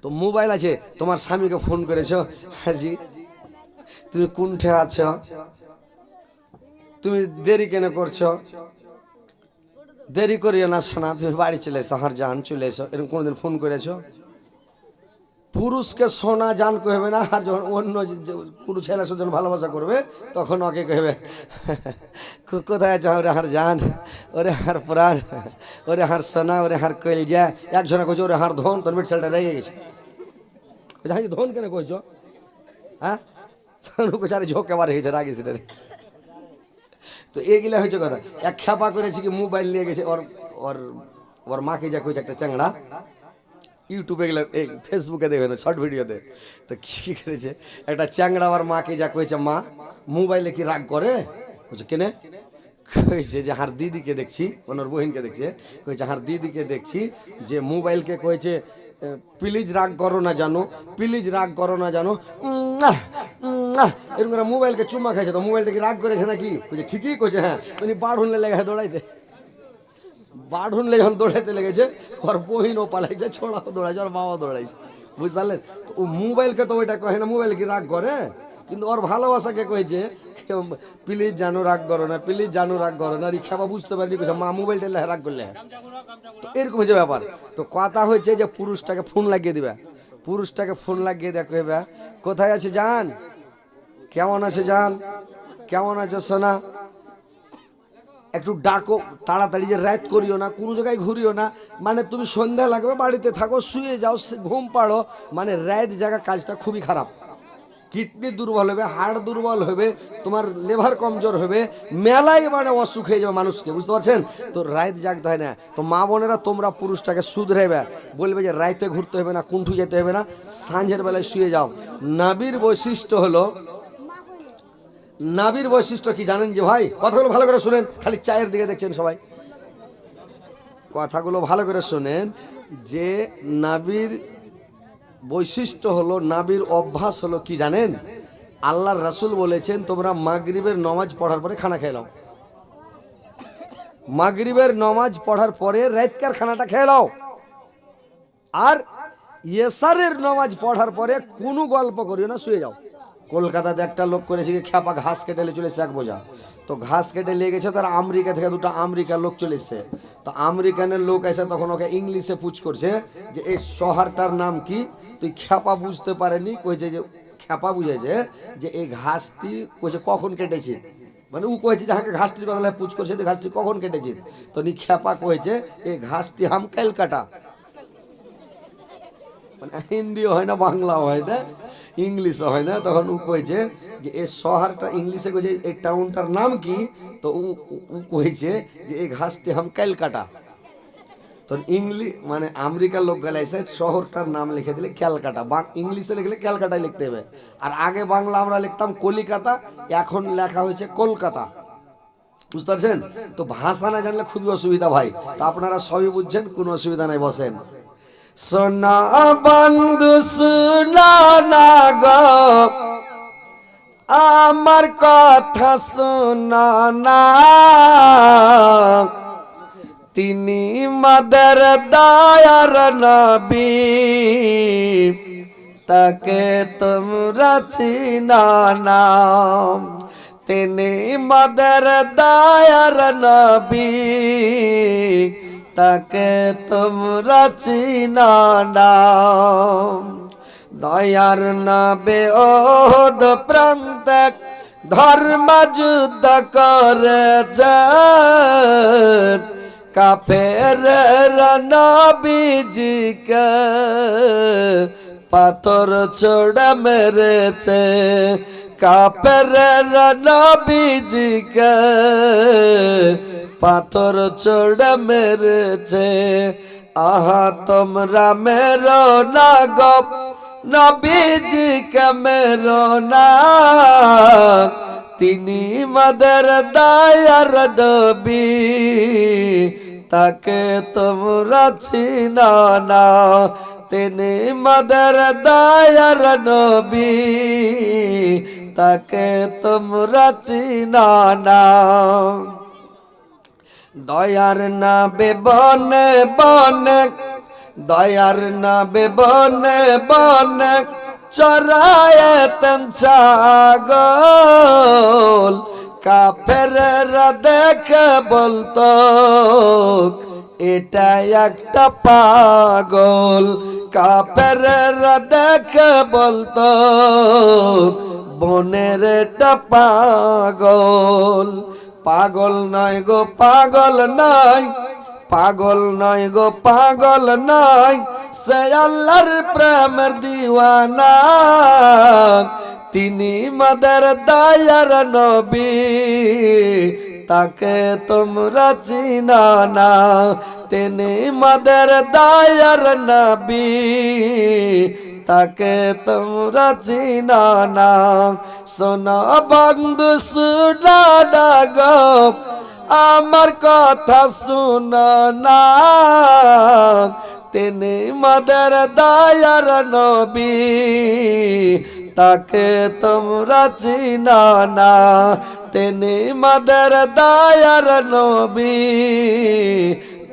তো মোবাইল আছে, তোমার স্বামীকে ফোন করেছ? হাজি জি। তুমি কুণ্ঠে আছো? তুমি দেরি কেন করছ? দেরি করিও না সোনা, তুমি বাড়ি চলে এসো হার জান চলে এসো, এরকম কোনোদিন ফোন করেছ? পুরুষকে সোনা জান কহবে না, আর যখন অন্য কোনো ছেলের সাথে ভালোবাসা করবে, তখন ওকে কহবে কোথায় আছো? ওরে হার জান, ওরে হার প্রাণ, ওরে হার সোনা, ওরে হার কইলজা একজনে কইছে, ওরে হার ধন, তোর ছেলেটা রেগে গেছে। হাই, ধন কেন কইছো? হ্যাঁ? আরে ঝোঁকে বার হয়েছে রাগিস রে। তো এগুলা হয়েছে কথা। এক খেপা করেছে কি, মোবাইল নিয়ে গেছে, ওর ওর ওর মাকে যা কইছে একটা চ্যাংড়া। ইউটিউবে গেলে এই ফেসবুকে দেখবে না শর্ট ভিডিওতে তো কি কি করেছে একটা চ্যাংড়া আমার মাকে যা কইছে মা মোবাইলে কি রাগ করে বলছে কেনে কইছে যে হার দিদিকে দেখছি ওনার বহিনকে দেখছে কইছে হার দিদিকে দেখছি যে মোবাইলকে কইছে প্লিজ রাগ করো না জানো প্লিজ রাগ করো না জানো উম, আহ, উম, আহ। এরকম করে মোবাইলকে চুম্মা খাইছে তো মোবাইলটা কি রাগ করেছে নাকি কইছে ঠিকই কইছে হ্যাঁ তুমি বাড় হুনলে লেগে দৌড়াইতে বাড় হুনলে যখন দৌড়াইতে লেগেছে, ওর বহিনও পালাইছে, ছোড়াও দৌড়াইছে, ওর বাবাও দৌড়াইছে। বুঝতে পারলেন ও মোবাইলকে তো ওইটা কহে না, মোবাইল কি রাগ করে? কিন্তু ওর ভালোবাসাকে কয়েছে প্লিজ জানো রাগ করো না, প্লিজ জানো রাগ করো না রিক্সাবা বুঝতে কইছে, মা, মোবাইলটা লেহে রাগ করলে তো এরকম হয়েছে ব্যাপার। তো কথা হয়েছে যে পুরুষটাকে ফোন লাগিয়ে দিবে। পুরুষটাকে ফোন লাগিয়ে দেখো এবার কোথায় আছে জান? কেমন আছে জান? কেমন আছে সোনা? একটু ডাকো, তাড়াতাড়ি যে রাত করিও না, কোনো জায়গায় ঘুরিও না। মানে তুমি সন্ধ্যা লাগবে, বাড়িতে থাকো, শুয়ে যাও ঘুম পাড়ো। মানে রাত জায়গা কাজটা খুবই খারাপ। কিডনি দুর্বল হবে, হাড় দুর্বল হবে, তোমার লেভার কমজোর হবে মেলাই মানে অসুখ হয়ে যাবে মানুষকে, বুঝতে পারছেন? তো রাত জাগতে হয় না। তো মা বোনেরা, তোমরা পুরুষটাকে শুধরাইবে। বলবে যে রাইতে ঘুরতে হবে না, কুণ্ঠু যেতে হবে না, সাঁঝের বেলায় শুয়ে যাও। নাবির বৈশিষ্ট্য হলো নাবির বৈশিষ্ট্য কি জানেন যে ভাই? কথাগুলো ভালো করে শুনেন, খালি চায়ের দিকে দেখছেন সবাই। কথাগুলো ভালো করে শোনেন, যে নাবির বৈশিষ্ট্য হলো, নাবির অভ্যাস হলো কি জানেন? আল্লাহর রাসূল বলেছেন, তোমরা মাগরিবের নমাজ পড়ার পরে খানা খেয়ে মাগরিবের নমাজ পড়ার পরে রাতকার খানাটা খেয়ে নাও। আর ইয়েসারের নমাজ পড়ার পরে কোনো গল্প করিও না, শুয়ে যাও। কলকাতাতে একটা লোক করেছে কি, খ্যাপা ঘাস কেটে চলে এসছে এক বোঝা। তো ঘাস কেটে নিয়ে গেছে, তার আমেরিকা থেকে দুটো আমেরিকার লোক চলে এসছে। তো আমেরিকানের লোক এসে তখন ওকে ইংলিশে পুছ করছে যে, এই শহরটার নাম কি? তুই খ্যাপা বুঝতে পারেনি? কইছে যে, খ্যাপা বুঝেছে যে, এই ঘাসটি কইছে কখন কেটেছে? মানে ও কয়েছে যাহাকে ঘাসটির কথা পুছ করছে যে, ঘাসটি কখন কেটেছে? তো নি খ্যাপা কয়েছে এই ঘাসটি হাম কালকাটা মানে হিন্দিও হয় না, বাংলাও হয় না, ইংলিশও হয় না। তখন ও কইছে যে এই শহরটা ইংলিশে কইছে এই টাউনটার নাম কি? তো ও কইছে যে এই ঘাসটি হাম ক্যালকাটা। তো ইংলিশ মানে আমেরিকার লোক গেলে এসে শহরটার নাম লিখে দিলে ক্যালকাটা। বা, ইংলিশে লিখলে ক্যালকাটায় লিখতে হবে। আর আগে বাংলা আমরা লিখতাম কলিকাতা, এখন লেখা হয়েছে কলকাতা। বুঝতে পারছেন? তো ভাষা না জানলে খুবই অসুবিধা ভাই। তো আপনারা সবই বুঝছেন, কোনো অসুবিধা নাই, বসেন। সোনা বন্ধু সোনা না আমার কথা শোনা না। তিনি মাদার দায়ার নবী। তাকে তোমরা চিনা তিনি মাদার দায়ার নবী। তাকে তোমরা চিনা দয়ার নাবে ওদ প্রান্ত ধর্ম যুদ্ধ করেছে। কাফের নবীজিকে পাথর ছোড়া মেরেছে। কাপের নবীজিকে পাথর ছোড়া মেরেছে। আহা, তোমরা মেরো না গো, নবীজিকে মেরো না। তিনি মাদের দায়ার নবী, তাকে তোমরা চিনা না। তিনি মাদের দায়ার নবী তাকে তোমরা চিনা না। দয়ার নাবে বনে বনে, দয়ার নাবে বনে বনে চরায় ছাগল। কাফেররা দেখে বলতো এটা একটা পাগল। কাফেররা দেখে বলতো, বনের এটা পাগল। পাগল নয় গো, পাগল নয় পাগল নয় গো, পাগল নয়। সে আল্লাহর প্রেমের দিওয়ানা। তিনি মদের দায়ার নবী। তাকে তোমরা চিনা না। তিনি মদের দায়ার নবী। তাকে তোমরা চিনা না। সোনা বন্ধু সুডা গো। আমার কথা শুনো না। তিনি মদের দায়ার নবী। তাকে তোমরা চিনা না। তিনি মদের দায়ার নবী।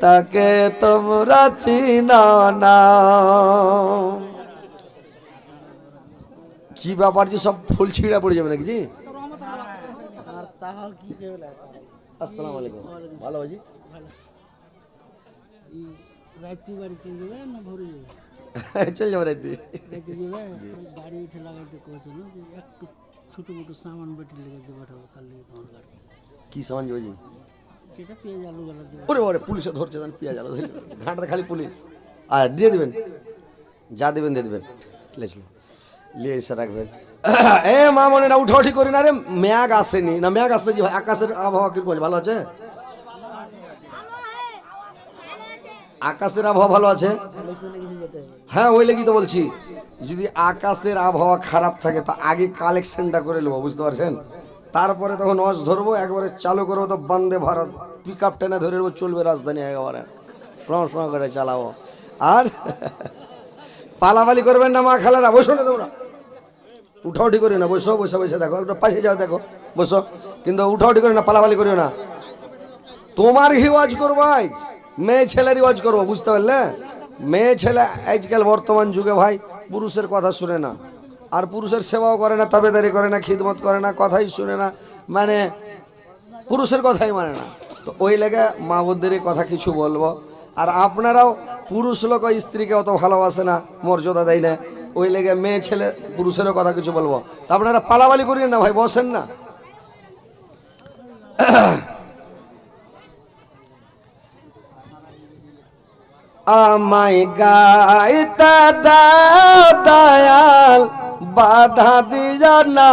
তাকে তোমরা চিনা না। কি ব্যাপার যে সব ফুল ছিঁড়া পড়ে যাবে নাকি জি? আসসালামু আলাইকুম। ভালো আছি? রাত্রি বাড়ি চলে যাবে না ভরে যাবে চলে যাব রাত্রি যাবে গাড়ি উঠে লাগাইতে যে একটু ছোটো মোটো সামান বেটে লেগে পাঠাবো তার লেগে তোমার গাড়ি কি সামান যাবে জি সেটা পেঁয়াজ আলু গালা দেবে ওরে ওরে পুলিশে ধরছে পেঁয়াজ আলো ঘাটতে খালি পুলিশ আর দিয়ে দিবেন যা দেবেন দিয়ে দেবেন লেছিল লিয়ে এসে রাখবেন এ মা মনে না উঠা উঠি করি না রে ম্যাগ আসেনি না ম্যাগ আসতে যে ভাই আকাশের আবহাওয়া আছে? ভালো আছে আকাশের আবহাওয়া ভালো আছে? হ্যাঁ ওই লেগেই তো বলছি। যদি আকাশের আবহাওয়া খারাপ থাকে, তো আগে কালেকশনটা করে নেব, বুঝতে পারছেন? তারপরে তখন অস ধরবো, একবারে চালু করব, তো বন্দে ভারত। পিক আপ টেনে ধরে নেব, চলবে রাজধানী একেবারে। ফ্রম ফ্রম করে চালাবো। আর পালাপালি করবেন না, মা খালারা, বসো না তোমরা। উঠাউঠি করি না, বসো, বসে বসে, দেখো। একটু পাশে যাও, দেখো। বসো। কিন্তু উঠাউঠি করি না, পালাপালি করিও না। তোমার রিওয়াজ করব আজ। মেয়ে ছেলে রিওয়াজ করব, বুঝতে পারলে? মেয়ে ছেলে আজকাল বর্তমান যুগে ভাই পুরুষের কথা শুনে না। আর পুরুষের সেবাও করে না, তাবেদারি করে না, খিদমত করে না, কথাই শুনে না। মানে পুরুষের কথাই মানে না। তো ওই লেগে মা বোনদের কথা কিছু বলব। আর আপনারাও পুরুষ লোক স্ত্রীকে অত ভালোবাসে না, মর্যাদা দেয় না। ওই লেগে মেয়ে ছেলে পুরুষেরও কথা কিছু বলব। তা আপনারা পালাপালি করিয়েন না ভাই, বসেন না। আমায় গাইতে দয়াল, বাধা দিও না।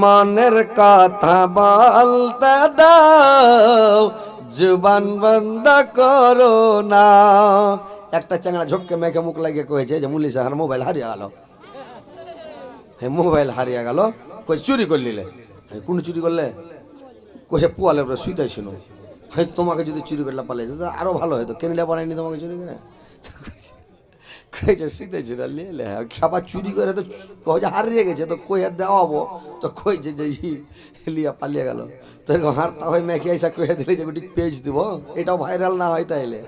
মনের কথা বলতে দাও, জুবান বন্ধ করো না। একটা চাংড়া ঝোঁককে মেঘে মুখ লাগিয়ে কয়েছে যে মুলি সাহার মোবাইল হারিয়ে গেল। হে, মোবাইল হারিয়ে গেল। কই, চুরি করলিলে? কোন চুরি করলে? কোষে পোয়ালে ওপরে শুইতে ছিল হয় তোমাকে যদি চুরি করলে পালিয়েছে তো আরও ভালো হতো কেনিলে বানায়নি তোমাকে চুরি করে? কইছে শুইতে ছিল লিয়ে খাবার চুরি করে তো কইছে হারিয়ে গেছে তো কই আর দেওয়াবো? তো কইছে যে লিয়া পালিয়ে গেল। তো এরকম হারতা হয় মেখে আইসা কয়ে দিলে যে গুটি পেজ দিব। এটাও ভাইরাল না হয় তাইলে।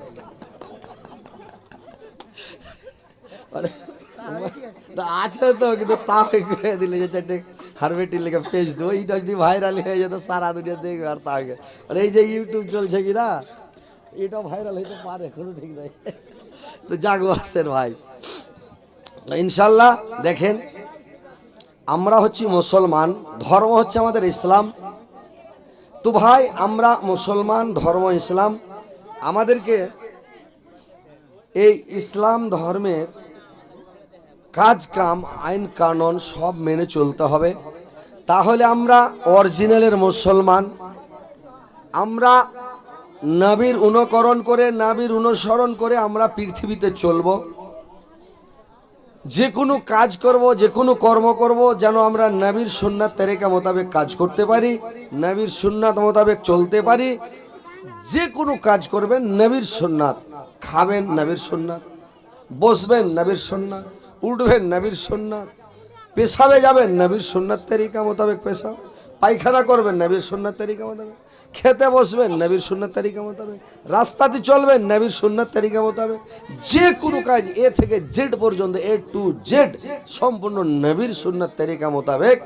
তা আছে। তো কিন্তু তাও করে দিলে যে চারটে হারবেটির লেগে পেজ দেবো এইটা যদি ভাইরাল হয়ে যেত সারা দুনিয়া দেখবে আর তাকে আর এই যে ইউটিউব চলছে কি না এটা ভাইরাল হইতে পারে কোনো ঠিক নাই তো জাগো আসেন ভাই ইনশাল্লাহ দেখেন আমরা হচ্ছি মুসলমান, ধর্ম হচ্ছে আমাদের ইসলাম। তো ভাই, আমরা মুসলমান, ধর্ম, ইসলাম। আমাদেরকে এই ইসলাম ধর্মের কাজ, কাম, আইন, কানুন সব মেনে চলতে হবে। তাহলে আমরা অরিজিনালের মুসলমান। আমরা নাবির অনুকরণ করে, নাবির অনুসরণ করে আমরা পৃথিবীতে চলব। যে কোনো কাজ করব, যে কোনো কর্ম করব, যেন আমরা নবীর সুন্নাত তেরেকা মোতাবেক কাজ করতে পারি, নবীর সুন্নাত মোতাবেক চলতে পারি। যে কোনো কাজ করবেন, নবীর সুন্নাত। খাবেন, নবীর সুন্নাত। বসবেন, নবীর সুন্নাত। উঠবেন নবীর সুন্নাত। পেশাবে যাবেন নবীর সুন্নাত তরিকা মোতাবেক পেশা। পায়খানা করবেন নবীর সুন্নাত তারিকা মোতাবেক। খেতে বসবেন নবীর সুন্নাত তারিকা মোতাবেক। রাস্তাতে চলবেন নবীর সুন্নাত তারিকা মোতাবেক। যে কোনো কাজ এ থেকে জেড পর্যন্ত, এ টু জেড, সম্পূর্ণ নবীর সুন্নাত তারিকা মোতাবেক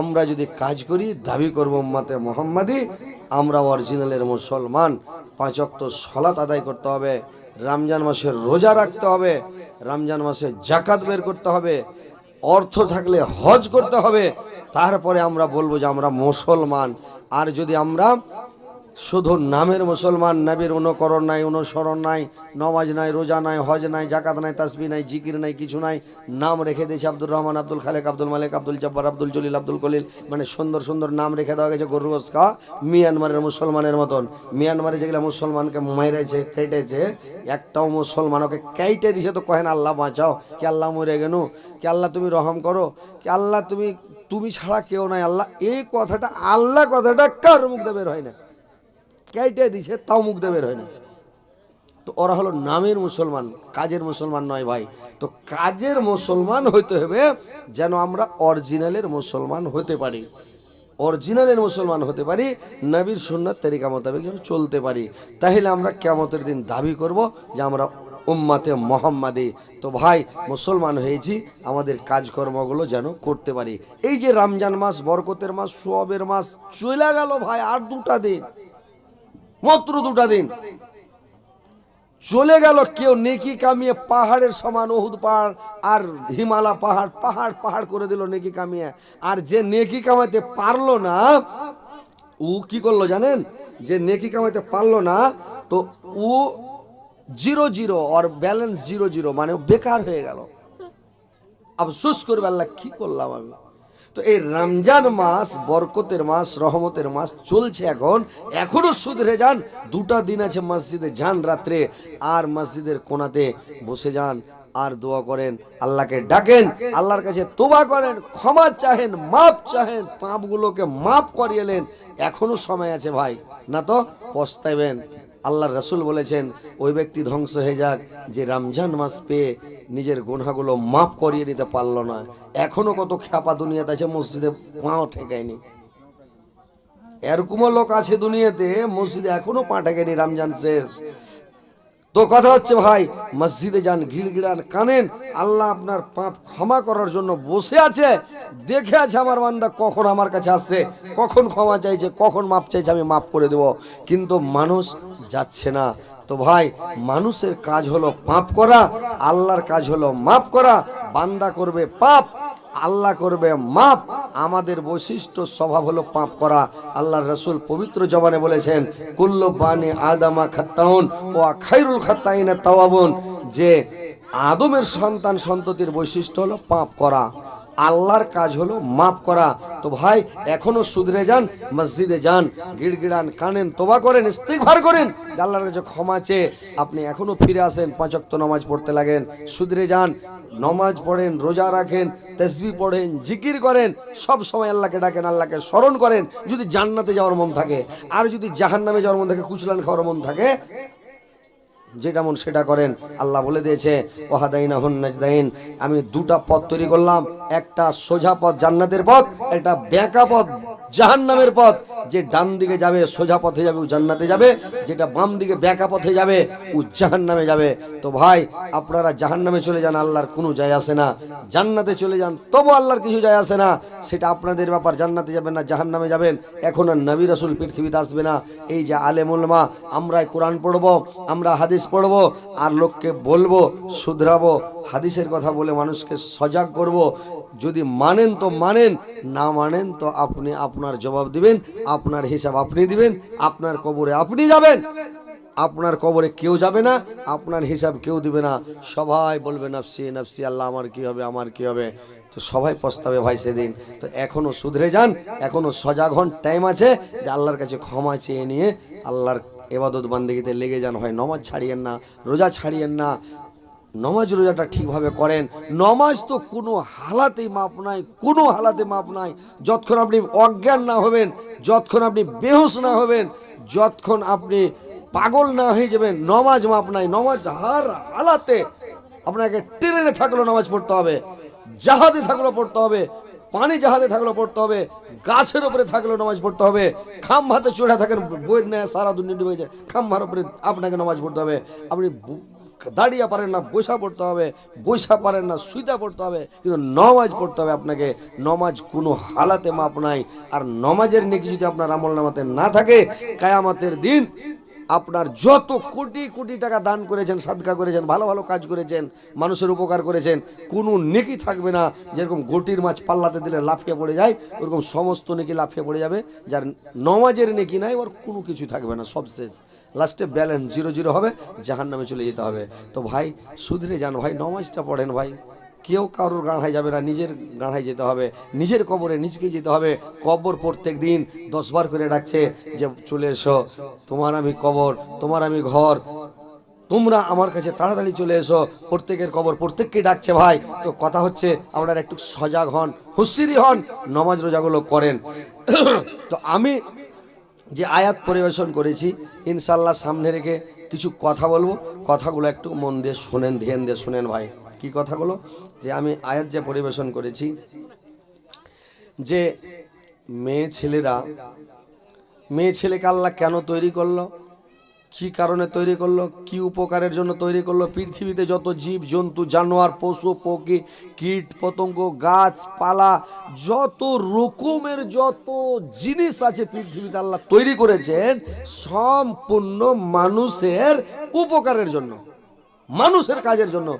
আমরা যদি কাজ করি, দাবি করব মাতে মোহাম্মদী, আমরা অরিজিনালের মুসলমান। পাঁচ অক্ত সলাত আদায় করতে হবে, রমজান মাসের রোজা রাখতে হবে রমজান মাসে জাকাত বের করতে হবে, অর্থ থাকলে হজ করতে হবে, তারপরে আমরা বলব যে আমরা মুসলমান। আর যদি আমরা শুধু নামের মুসলমান, নবীর অনুকরণ নাই, অনুসরণ নাই, নমাজ নাই, রোজা নাই, হজ নাই জাকাত নাই তাসবি নাই, জিকির নাই, কিছু নাই, নাম রেখে দিয়েছে আব্দুর রহমান, আব্দুল খালেক, আব্দুল মালিক, আব্দুল জব্বার, আব্দুল জলিল, আব্দুল কলিল। মানে সুন্দর সুন্দর নাম রেখে দেওয়া গেছে গরুগোস খা মিয়ানমারের মুসলমানের মতন। মিয়ানমারে যেগুলো মুসলমানকে মেরেছে কেটেছে, একটাও মুসলমান ওকে কেটে দিছে তো কহেন, আল্লাহ বাঁচাও, কে আল্লাহ মরে গেনু, কে আল্লাহ তুমি রহম করো, কে আল্লাহ তুমি তুমি ছাড়া কেউ নাই, আল্লাহ, এই কথাটা, আল্লাহ কথাটা কার মুখ দিয়ে বের হয় না। কেটে দিছে, তাও মুখ দিয়ে বের হয় না। তো ওরা হলো নামের মুসলমান, কাজের মুসলমান নয় ভাই। তো কাজের মুসলমান হইতে হবে যেন আমরা অরিজিনালের মুসলমান হতে পারি। অরিজিনালের মুসলমান হতে পারি, নবীর সুন্নাত তরিকা মোতাবেক যেন চলতে পারি। তাহলে আমরা কেমতের দিন দাবি করব যে আমরা উম্মাতে মোহাম্মাদি। তো ভাই, মুসলমান হয়েছি, আমাদের কাজকর্মগুলো যেন করতে পারি। এই যে রমজান মাস, বরকতের মাস, সোয়াবের মাস, চলে গেল ভাই, আর দুটা দিন। মাত্র দুটা দিন। চলে গেল কেউ নেকি কামিয়ে পাহাড়ের সমান ওহুদ পাহাড় আর হিমালা পাহাড় পাহাড় পাহাড় করে দিল নেকি কামিয়ে। আর যে নেকি কামাইতে পারল না, ও কি করল জানেন? যে নেকি কামাইতে পারল না, তো ও জিরো জিরো আর ব্যালেন্স জিরো জিরো মানে বেকার হয়ে গেল। আফসোস করবে আল্লাহ, কি করলাম আমি? তো এই রমজান মাস, বরকতের মাস, রহমতের মাস চলছে এখন। এখনও সুধরে যান, দুটা দিন আছে মসজিদে যান রাত্রে, আর মসজিদের কোনাতে বসে যান, আর দোয়া করেন, আল্লাহকে ডাকেন, আল্লাহর কাছে তোবা করেন, ক্ষমা চাহেন মাপ চাহেন, পাপগুলোকে মাপ করিয়েলেন এখনও সময় আছে ভাই, না তো? পস্তাইবেন। আল্লাহ রসুল বলেছেন, ওই ব্যক্তি ধ্বংস হয়ে যাক, যে রমজান মাস পেয়ে নিজের গুনাগুলো মাফ করিয়ে নিতে পারল না। এখনও কত খ্যাপা দুনিয়াতে আছে, মসজিদে পাও ঠেকায়নি। এরকমও লোক আছে দুনিয়াতে, মসজিদে এখনও পা ঠেকেনি রমজান শেষ। তো কথা হচ্ছে ভাই, মসজিদে যান, গিড়গিড়ান, কানেন, আল্লাহ আপনার পাপ ক্ষমা করার জন্য বসে আছে। দেখে আছে আমার বান্দা কখন আমার কাছে আসছে, কখন ক্ষমা চাইছে, কখন মাপ চাইছে, আমি মাপ করে দেব। কিন্তু মানুষ যাচ্ছে না। তো ভাই, মানুষের কাজ হলো পাপ করা, আল্লাহর কাজ হলো মাপ করা, বান্দা করবে পাপ। আল্লাহ করবে মাপ। আমাদের বৈশিষ্ট্য স্বভাব হলো পাপ করা। আল্লাহর রসুল পবিত্র জবানে বলেছেন, কুল্লু বানে আদামা খাত্তাউন ও খাইরুল খাত্তাইনা তাওয়াবুন। যে আদমের সন্তান সন্ততির বৈশিষ্ট্য হলো পাপ করা। আল্লাহর কাজ হলো মাপ করা। তো ভাই, এখনও সুধরে যান, মসজিদে যান, গিড়গিড়ান, কানেন, তোবা করেন, ইস্তিগফার করেন। আল্লাহর কাছে ক্ষমা চেয়ে আপনি এখনও ফিরে আসেন পাঁচক্ত নামাজ পড়তে লাগেন। সুধরে যান নমাজ পড়েন, রোজা রাখেন তেসবি পড়েন, জিকির করেন, সব সময় আল্লাহকে ডাকেন, আল্লাহকে স্মরণ করেন, যদি জান্নাতে যাওয়ার মন থাকে, আর যদি জাহান্নামে যাওয়ার মন থাকে কুচলান খাওয়ার মন থাকে, যেটা মন সেটা করেন। আল্লাহ বলে দিয়েছে ওহাদাইনা হন আমি দুটা পথ তৈরি করলাম, একটা সোজা পথ জান্নাতের পথ, একটা বেঁকা পথ জাহান্নামের পথ, যে ডান দিকে যাবে, সোজা পথে যাবে, ও জান্নাতে যাবে, যেটা বাম দিকে বেঁকা পথে যাবে, ও জাহান্নামে যাবে। তো ভাই, আপনারা জাহান্নামে চলে যান, আল্লাহর কোনো যায় আসে না। জান্নাতে চলে যান, তবু আল্লাহর কিছু যায় আসে না। সেটা আপনাদের ব্যাপার, জান্নাতে যাবেন না, জাহান্নামে যাবেন। এখন আর নবী রাসুল পৃথিবীতে আসবে না। এই যে আলেমুলমা আমরাই কোরআন পড়ব, আমরা হাদিস পড়ব, আর লোককে বলব, শুধরাবো, হাদিসের কথা বলে মানুষকে সজাগ করব। যদি মানেন তো মানেন, না মানেন তো আপনি আপনার জবাব দিবেন, আপনার হিসাব আপনি দিবেন, আপনার কবরে আপনি যাবেন। আপনার কবরে কেউ যাবে না, আপনার হিসাব কেউ দিবে না। সবাই বলবে, নাফসি নাফসি, আল্লাহ, আমার কি হবে, আমার কি হবে? তো সবাই পস্তাবে ভাই সেদিন। তো এখনও সুধরে যান, এখনও সজাগ হন টাইম আছে। যে আল্লাহর কাছে ক্ষমা চেয়ে নিয়ে আল্লাহর এবাদত বান্দিগিতে লেগে যান। হয় নমাজ ছাড়িয়েন না, রোজা ছাড়িয়েন না নমাজ রোজাটা ঠিকভাবে করেন। নমাজ তো কোনো হালাতেই মাপ নাই, কোনো হালাতে মাপ নাই। যতক্ষণ আপনি অজ্ঞান না হবেন, যতক্ষণ আপনি বেহুশ না হবেন, যতক্ষণ আপনি পাগল না হয়ে যাবেন, নমাজ মাপ নাই। নমাজ হার হালাতে আপনাকে ট্রেনে থাকলেও নামাজ পড়তে হবে, জাহাজে থাকলেও পড়তে হবে, পানি জাহাজে থাকলেও পড়তে হবে, গাছের উপরে থাকলেও নামাজ পড়তে হবে খাম্ভাতে চড়ে থাকেন, বইয়ের নেয় সারা দুনিয়া ডুবে যায় খাম্ভার উপরে আপনাকে নামাজ পড়তে হবে। আপনি দাঁড়িয়ে পারেন না বৈশা পড়তে হবে বৈশা পারেন না সুইতা পড়তে হবে, কিন্তু নমাজ পড়তে হবে আপনাকে। নমাজ কোনো হালাতে মাপ নাই। আর নমাজের নেকি যদি আপনার আমল নামাতে না থাকে, কায়ামাতের দিন আপনার যত কোটি কোটি টাকা দান করেছেন, সাদকা করেছেন, ভালো ভালো কাজ করেছেন, মানুষের উপকার করেছেন, কোনো নেকি থাকবে না, যেরকম গোটির মাছ পাল্লাতে দিলে লাফিয়ে পড়ে যায়, ওরকম সমস্ত নেকি লাফিয়ে পড়ে যাবে, যার নমাজের নেকি নাই, ওর কোনো কিছু থাকবে না, সব শেষ। লাস্টে ব্যালেন্স জিরো জিরো হবে জাহান নামে চলে যেতে হবে। তো ভাই সুধরে যান, ভাই, নমাজটা পড়েন ভাই। কেউ কারোর গাঁড়ায় যাবে না, নিজের গাঁড়ায় যেতে হবে, নিজের কবরে নিজকে যেতে হবে। কবর প্রত্যেক দিন দশবার করে ডাকছে যে, চলে এসো, তোমার আমি কবর, তোমার আমি ঘর, তোমরা আমার কাছে তাড়াতাড়ি চলে এসো। প্রত্যেকের কবর, প্রত্যেককে ডাকছে, ভাই, তো কথা হচ্ছে আপনারা একটু সজাগ হন, হুঁশিয়ারি হন, নমাজ রোজাগুলো করেন। তো আমি যে আয়াত পরিবেশন করেছি ইনশাল্লাহ সামনে রেখে কিছু কথা বলব। কথাগুলো একটু মন দিয়ে শোনেন, ধ্যান দিয়ে শোনেন, ভাই। কি কথাগুলো? যে আমি আয়াত যে পরিবেশন করেছি, যে মেয়ে ছেলেরা, মেয়ে ছেলেকে আল্লাহ কেন তৈরি করল? কি কারণে তৈরি করল? কি উপকারের জন্য তৈরি করল? পৃথিবীতে যত জীব, জন্তু, জানোয়ার, পশু পক্ষী কীট, পতঙ্গ, গাছপালা, যত রকমের যত জিনিস আছে পৃথিবীতে আল্লাহ তৈরি করেছেন, সম্পূর্ণ মানুষের উপকারের জন্য, মানুষের কাজের জন্য।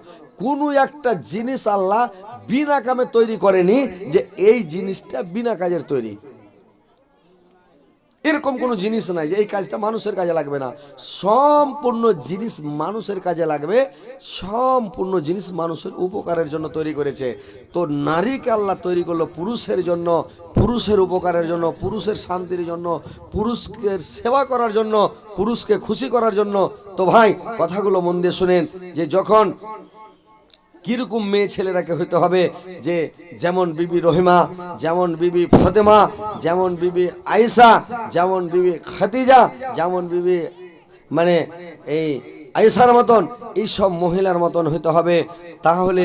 কোনো একটা জিনিস আল্লাহ বিনা কামে তৈরি করেনি যে এই জিনিসটা বিনা কাজের তৈরি। এরকম কোনো জিনিস নাই যে এই কাজটা মানুষের কাজে লাগবে না। সম্পূর্ণ জিনিস মানুষের কাজে লাগবে, সম্পূর্ণ জিনিস মানুষের উপকারের জন্য তৈরি করেছে। তো নারীকে আল্লাহ তৈরি করল পুরুষের জন্য, পুরুষের উপকারের জন্য, পুরুষের শান্তির জন্য, পুরুষকে সেবা করার জন্য, পুরুষকে খুশি করার জন্য। তো ভাই, কথাগুলো মন দিয়ে শুনেন যে যখন কীরকম মেয়ে ছেলেরাকে হইতে হবে যে যেমন বিবি রহিমা, যেমন বিবি ফতেমা, যেমন বিবি আয়েশা, যেমন বিবি খাতিজা যেমন বিবি মানে এই আয়েশার মতন এই সব মহিলার মতন হইতে হবে। তাহলে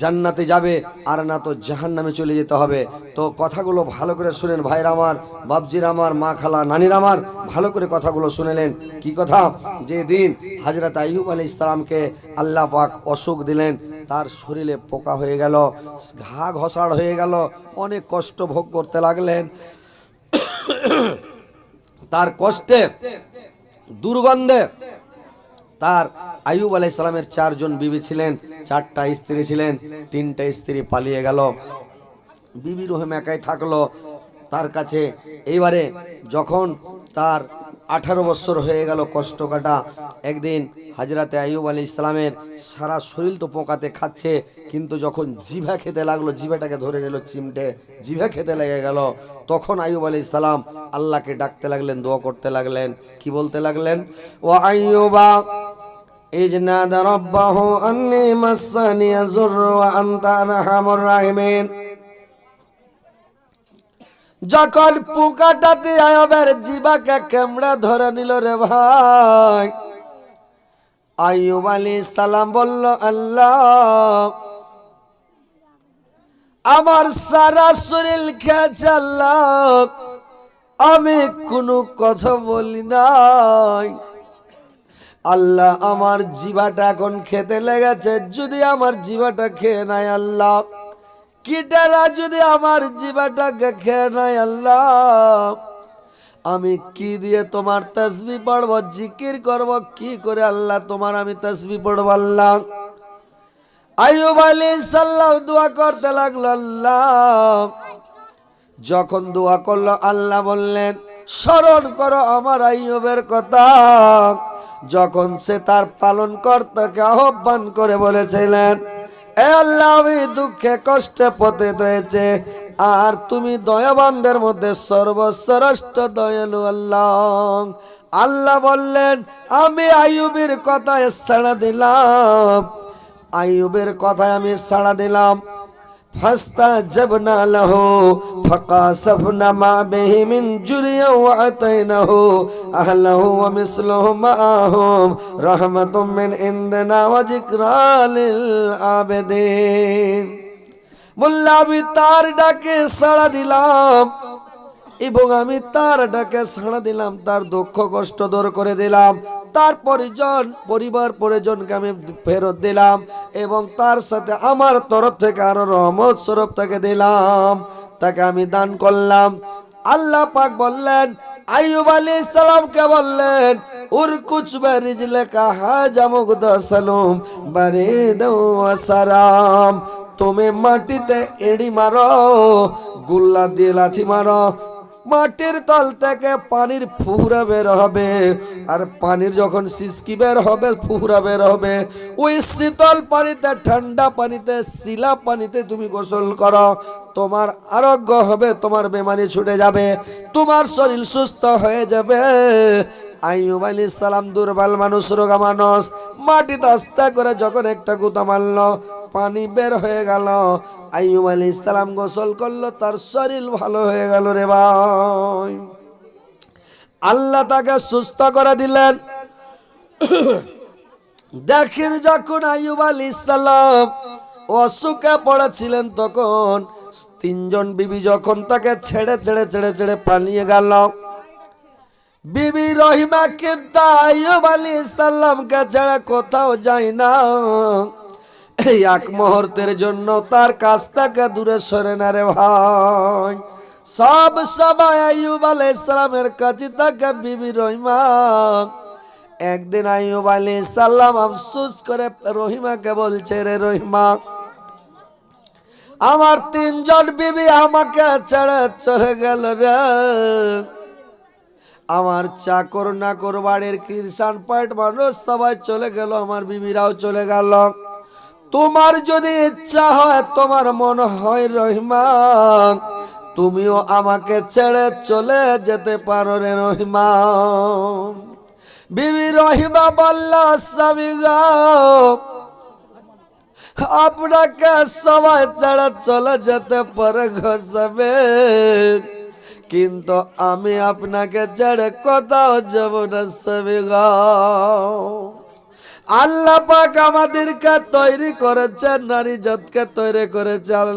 জান্নাতে যাবে আর না তো জাহান নামে চলে যেতে হবে। তো কথাগুলো ভালো করে শুনেন ভাইরা আমার বাবজির আমার, মা খালা, নানির আমার, ভালো করে কথাগুলো শুনেলেন। কি কথা? যে দিন হাজরত আইয়ুব আলী ইসলামকে আল্লাহ পাক অসুখ দিলেন, তার শরীরে পোকা হয়ে গেল, ঘা ঘষাড় হয়ে গেল, অনেক কষ্ট ভোগ করতে লাগলেন। তার কষ্টে, দুর্গন্ধে তার আয়ুব আলাই সালামের চারজন বিবি ছিলেন, চারটা স্ত্রী ছিলেন, তিনটা স্ত্রী পালিয়ে গেল। বিবি রহিম একাই থাকল। তার কাছে এইবারে যখন তার আঠারো বছর হয়ে গেল কষ্ট কাটা একদিন হাজরাতে আইয়ুব আলী ইসলামের সারা শরীর তো পোকাতে খাচ্ছে কিন্তু যখন জিভা খেতে লাগলো জিভাটাকে ধরে নিল চিমটে জিভা খেতে লেগে গেল তখন আইয়ুব আলী ইসলাম আল্লাহকে ডাকতে লাগলেন দোয়া করতে লাগলেন কি বলতে লাগলেন ও আইয়ুবা إذ نادى ربه أني مسني الضر وأنت أرحم الراحمين যখন পোকাটাতে আয়বের জিবাকে কেমড়া ধরে নিল রে ভাই। আইয়ুব আলী সালাম বলল, আল্লাহ, আমার সারা শরীর খেয়েছে আল্লাহ, আমি কোনো কথা বলি নাই। আল্লাহ, আমার জিভাটা এখন খেতে লেগেছে, যদি আমার জিভাটা খেয়ে নাই আল্লাহ। কিটারা যদি আমার জিভাটাকে খেয়ে নাই আল্লাহ, আমি কি দিয়ে তোমার তসবি পড়ব, জিকির করব, কি করে আল্লাহ তোমার আমি তসবি পড়ব আল্লাহ? আইয়ুব আলী সাল্লাহ দোয়া করতে লাগল আল্লাহ। যখন দোয়া করল, আল্লাহ বললেন, স্মরণ করো আমার আইয়ুবের কথা। যখন সে তার পালন কর্তাকে আহ্বান করে বলেছিলেন আমি দুঃখে কষ্টে পতে হয়েছে আর তুমি দয়াবানদের মধ্যে সর্বশ্রেষ্ঠ দয়ালু আল্লাহ। আল্লাহ বললেন, আমি আইয়ুবের কথায় সাড়া দিলাম। আইয়ুবের কথায় আমি সাড়া দিলাম। فاستجبنا له فقاسفنا ما به من جريا واتيناه اهله ومثلهم معهم رحمة من عندنا وذكرى للعابدين বললে আমি তার ডাকে সাড়া দিলাম এবং আমি তার ডাকে সাড়া দিলাম তার দুঃখ কষ্ট দূর করে দিলাম তার পরিজন, পরিবার পরিজনকে আমি ফেরত দিলাম এবং তার সাথে আমার তরফ থেকে আরও রহমত স্বরূপ তাকে দিলাম, তাকে আমি দান করলাম। আল্লাহ পাক বললেন, আইয়ুব আলী সালামকে বললেন উর কুচ রিজলে কাহা জামুক দসালুম বারে সারাম। তুমি মাটিতে এড়ি মারো, গুল্লা দিয়ে লাথি মারো মাটির তল থেকে পানির ফুহরা বের হবে। আর পানির যখন সিসকি বের হবে, ফুহরা বের হবে। ওই শীতল পানিতে, ঠান্ডা পানিতে, শিলা পানিতে তুমি গোসল করো। তোমার আরোগ্য হবে, তোমার বেমারি ছুটে যাবে। তোমার শরীর সুস্থ হয়ে যাবে। আইয়ুব আলী সালাম দুর্বল মানুষ, রোগা মানুষ। মাটিতে আস্তে করে যখন একটা গুতা মারলো পানি বের হয়ে গেল। আইয়ুব আলী ইসলাম গোসল করল, তার শরীর ভালো হয়ে গেল রে ভাই। আল্লাহ তাকে সুস্থ করে দিলেন। দেখেন যখন আইয়ুব আলী ইসলাম অসুখে পড়েছিলেন, তখন তিনজন বিবি যখন তাকে ছেড়ে ছেড়ে ছেড়ে ছেড়ে পালিয়ে গেল। বিবি রহিমা কিন্তু আইয়ুব আলী ইসলামকে ছেড়ে কোথাও যায় না। এই এক মুহূর্তের জন্য তার কাছ থেকে দূরে সরে না রে ভাই। সব সময় আইয়ুব আলাইহিস সালামের কাছে থাকে বিবি রহিমা একদিন আইয়ুব আলাইহিস সালাম আফসোস করে রহিমাকে বলছে, রে রহিমা, আমার তিনজন বিবি আমাকে ছেড়ে চলে গেল রে। আমার চাকর নাকর বাড়ির কিরসান পাট মানুষ সবাই চলে গেল, আমার বিবিরাও চলে গেল। তোমার যদি ইচ্ছা হয়, তোমার মনে হয় রহিমান। তুমিও আমাকে ছেড়ে চলে যেতে পারো রে রহিমান। বিবি রহিমা বলল, স্বামী আপনাকে সবাই ছেড়ে চলে যেতে পারে ঘষবে কিন্তু আমি আপনাকে ছেড়ে কোথাও যাব না স্বামী আল্লাহ পাক আমাদেরকে তৈরি করেছে নারী জাতকে তৈরি করেছেন।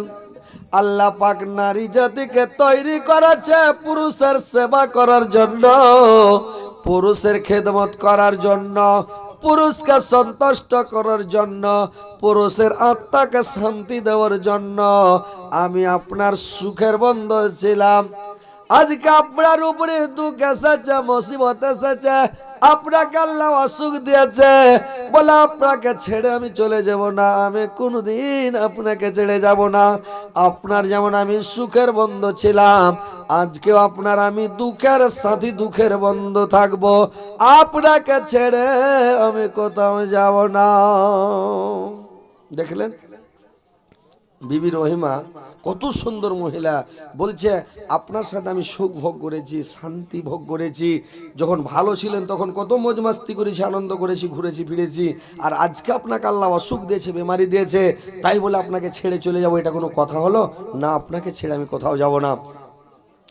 আল্লাহ পাক নারী জাতিকে তৈরি করেছে পুরুষের সেবা করার জন্য, পুরুষের খেদমত করার জন্য, পুরুষকে সন্তুষ্ট করার জন্য, পুরুষের আত্মাকে শান্তি দেওয়ার জন্য। আমি আপনার সুখের বন্ধ ছিলাম। আজকে আপনার উপরে দুঃখ এসেছে, মুসিবত এসেছে আপনাকে আল্লাহ অসুখ দিয়েছে। বলে, আপনাকে ছেড়ে আমি চলে যাব না। আমি কোনোদিন আপনাকে ছেড়ে যাব না। আপনার যেমন আমি সুখের বন্ধ ছিলাম, আজকেও আপনার আমি দুঃখের সাথী, দুঃখের বন্ধ থাকব। আপনাকে ছেড়ে আমি কোথাও যাব না। দেখলেন? বিবি রহিমা কত সুন্দর মহিলা বলছে, আপনার সাথে আমি সুখ ভোগ করেছি, শান্তি ভোগ করেছি। যখন ভালো ছিলেন তখন কত মজ মাস্তি করেছি, আনন্দ করেছি, ঘুরেছি, ফিরেছি। আর আজকে আপনাকে আল্লাহ অসুখ দিয়েছে, বেমারি দিয়েছে, তাই বলে আপনাকে ছেড়ে চলে যাব। এটা কোনো কথা হলো? না, আপনাকে ছেড়ে আমি কোথাও যাব না।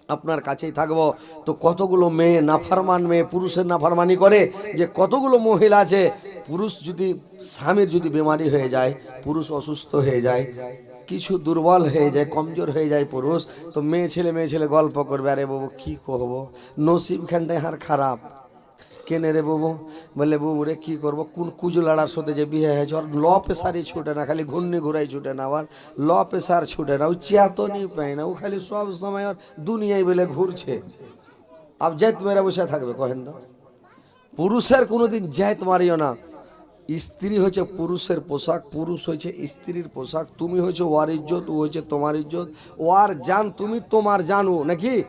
আপনার কাছেই থাকব। তো কতগুলো মেয়ে নাফারমান মেয়ে পুরুষের নাফারমানি করে যে কতগুলো মহিলা আছে, পুরুষ যদি, স্বামীর যদি বেমারি হয়ে যায়, পুরুষ অসুস্থ হয়ে যায় কিছু দুর্বল হয়ে যায়, কমজোর হয়ে যায় পুরুষ। তো মেয়ে ছেলে মেয়ে ছেলে গল্প করবে, আরে বাবু, কী করব? নসিব খানটাই হার খারাপ। কেনে রে বাবু? বলে, বাবু রে, কি করব? কোন কুজলাড়ার সাথে যে বিয়ে হয়েছে? ওর ল প্রেসারই ছুটে না, খালি ঘূর্ণি ঘুরাই ছুটে না আবার ল প্রেসার ছুটে না, ও চেতনই পায় না, ও খালি সব সময় ওর দুনিয়ায় বলে ঘুরছে। আব জেত মেরে বসে থাকবে, কহেন তো। পুরুষের কোনোদিন জেত মারিও না। স্ত্রী হচ্ছে পুরুষের পোশাক, পুরুষ হয়েছে স্ত্রীর পোশাক। তুমি হয়েছে ওয়ার ইজ্জত, ও হয়েছে তোমার ইজ্জত। ওয়ার জান, তুমি তোমার জানো নাকি?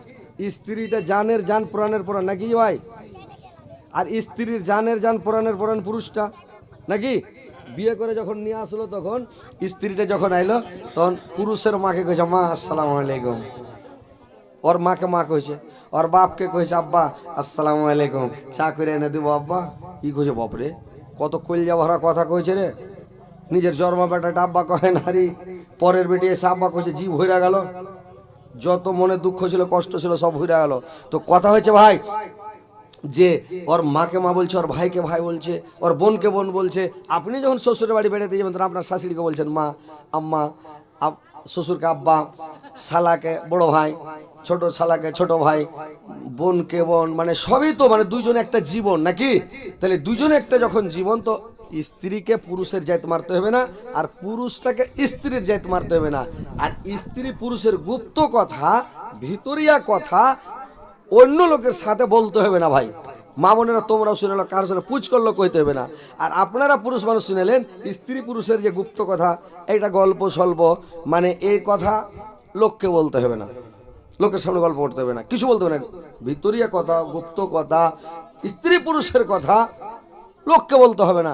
স্ত্রীটা জানের জান, প্রাণের প্রাণ, নাকি ভাই? আর স্ত্রীর জানের জান, প্রাণের প্রাণ পুরুষটা, নাকি? বিয়ে করে যখন নিয়ে আসলো তখন, স্ত্রীটা যখন আইলো, তখন পুরুষের মাকে কইছে, মা, আসসালামু আলাইকুম। ওর মাকে মা কইছে, ওর বাপকে কইছে, আব্বা, আসসালামু আলাইকুম। চা করে এনে দেবো, আব্বা। ই কইছে, বাপরে। কত কলিজা ভরা কথা কইছে রে? নিজের জন্ম বেটা আব্বা কহে না রে পরের বেটি এসে আব্বা কইছে, জীব হইরা গেল। যত মনে দুঃখ ছিল, কষ্ট ছিল, সব হইরা গেল। তো কথা হয়েছে ভাই, যে ওর মাকে মা বলছে, ওর ভাইকে ভাই বলছে, ওর বোনকে বোন বলছে, আপনি যখন শ্বশুরের বাড়ি বেড়াতে যাবেন, তখন আপনার শাশুড়িকে বলছেন, মা, আম্মা শ্বশুরকে আব্বা, শালাকে বড় ভাই, ছোট শালাকে ছোট ভাই, বোনকে বোন মানে সবই তো মানে দুইজনে একটা জীবন, নাকি? তাহলে দুইজনে একটা যখন জীবন, তো স্ত্রীকে পুরুষের যাইতে মারতে হবে না, আর পুরুষটাকে স্ত্রীর যাইতে মারতে হবে না। আর স্ত্রী পুরুষের গুপ্ত কথা, ভিতরিয়া কথা, অন্য লোকের সাথে বলতে হবে না ভাই। মা বোনেরা, তোমরাও শুনেলো কারোর সঙ্গে পুজ করল কইতে হবে না। আর আপনারা পুরুষ মানুষ শুনেলেন স্ত্রী পুরুষের যে গুপ্ত কথা এটা গল্প স্বল্প মানে এই কথা লোককে বলতে হবে না। লোকের সামনে গল্প করতে হবে না। কিছু বলতে হবে না। ভিতরিয়া কথা, গুপ্ত কথা, স্ত্রী পুরুষের কথা লোককে বলতে হবে না।